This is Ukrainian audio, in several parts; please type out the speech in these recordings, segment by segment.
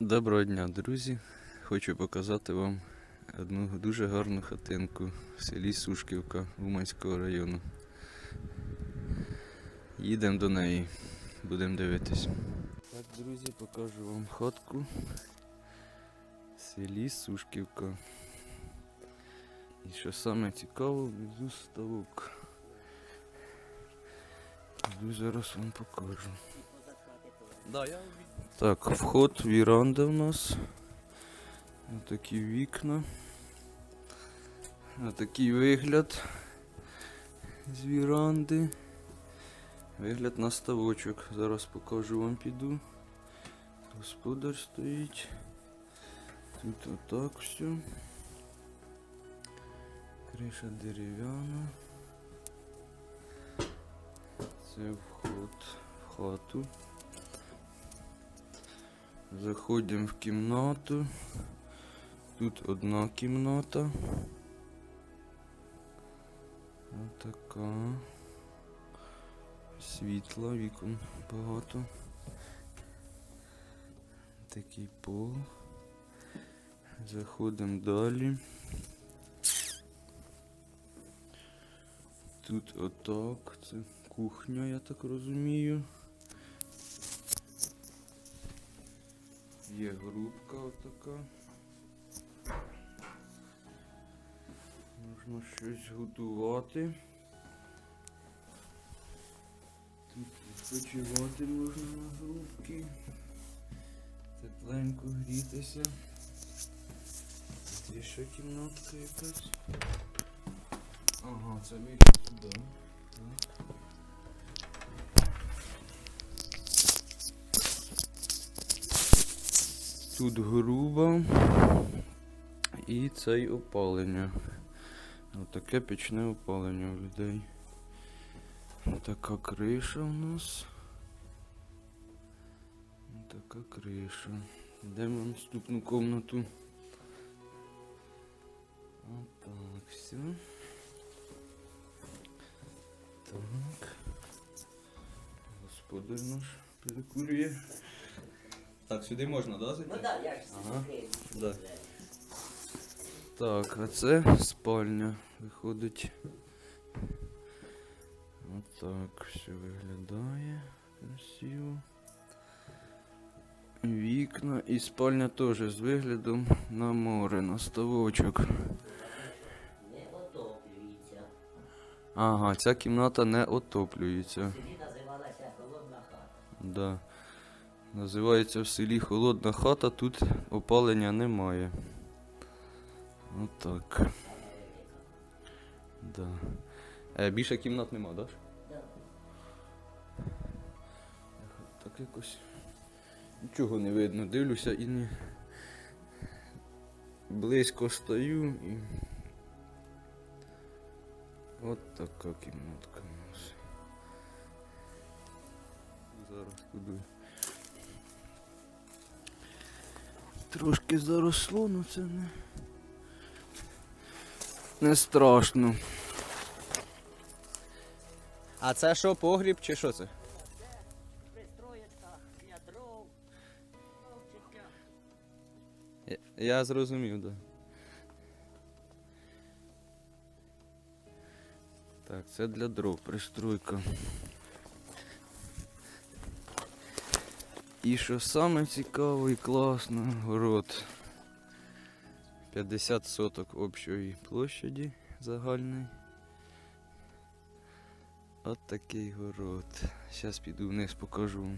Доброго дня, друзі! Хочу показати вам одну дуже гарну хатинку в селі Сушківка Уманського району. Їдемо до неї, будемо дивитись. Так, друзі, покажу вам хатку в селі Сушківка. І що саме цікаво, внизу ставок. Іду зараз вам покажу. Так, вход, віранда у нас. Такі вікна. Такий вигляд з віранди. Вигляд на ставочок. Зараз покажу вам піду. Господар стоїть. Тут отак все. Криша дерев'яна. Це вход в хату. Заходимо в кімнату. Тут одна кімната. Отака. Світла, вікон багато. Такий пол. Заходимо далі. Тут отак. Це кухня, я так розумію. Є грубка отака. Можна щось готувати. Тут відпочивати можна на грубці. Тепленько грітися. Тут є ще кімнатка якась. Ага, це вихід сюди. Так. Тут груба і цей опалення. Отаке пічне опалення у людей. Така криша у нас. Така криша. Йдемо в наступну комнату. Отак, все. Так. Господар наш перекурює. Так, сюди можна, да, зайти? Ну так, я ж Ага, да. Так, а це спальня виходить. Отак все виглядає красиво. Вікна і спальня теж з виглядом на море, на ставочок. Не отоплюється. Ага, ця кімната не отоплюється. Тоді називалася холодна хата. Да. Називається в селі Холодна хата, тут опалення немає. Отак. Да. Е, більше кімнат нема, ж? Да. Так якось нічого не видно. Дивлюся і не близько стою і. От така кімнатка у нас. Зараз туди. Трошки заросло, але це не. Не страшно. А це що, погріб чи що це? Я, я зрозумів, да. Так, це для дров пристройка. І що саме цікаве і класно, город. 50 соток общої площаді загальної. От такий город. Зараз піду вниз покажу.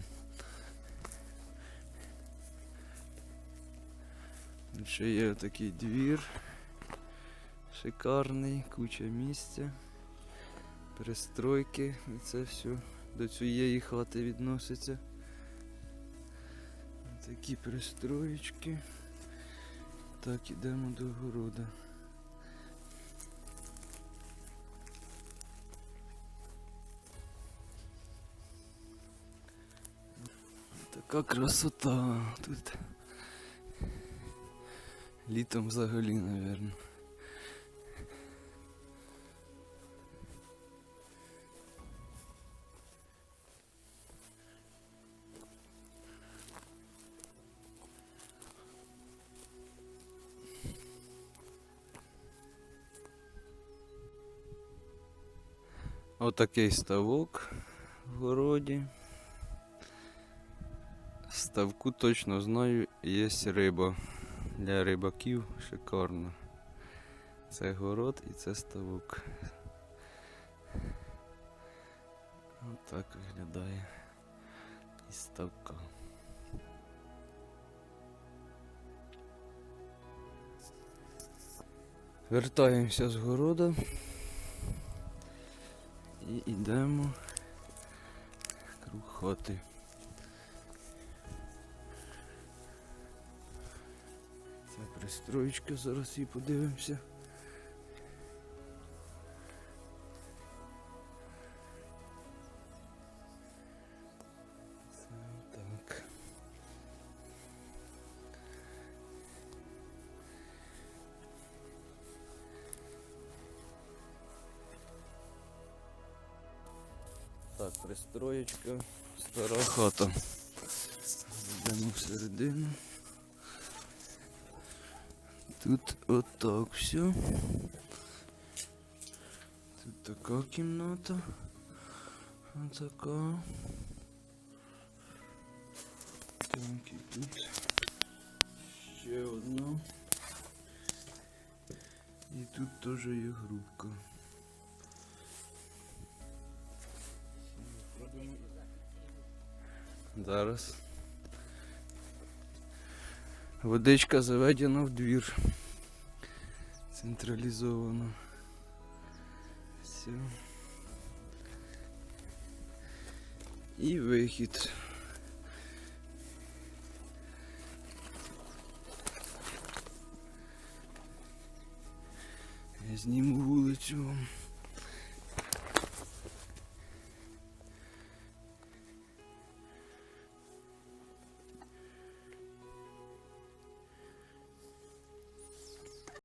Ще є такий двір. Шикарний, куча місця. Перестройки. І це все до цієї хати відноситься. Такі пристроєчки. Так, ідемо до города. Така красота тут. Літом взагалі, напевно. Отакий ставок в городі. Ставку точно знаю, є риба. Для рибаків шикарно. Це город і це ставок. Отак виглядає із ставка. Вертаємося з города і йдемо круг хати. Це пристроєчка, зараз її подивимося. Пристроєчка, стара хата. Йдемо всередину. Тут отак все. Тут така кімната. Отака. Так, і тут ще одна. І тут теж є грубка. Зараз. Водичка заведена в двір. Централізовано. Все. І вихід. Я зніму вулицю.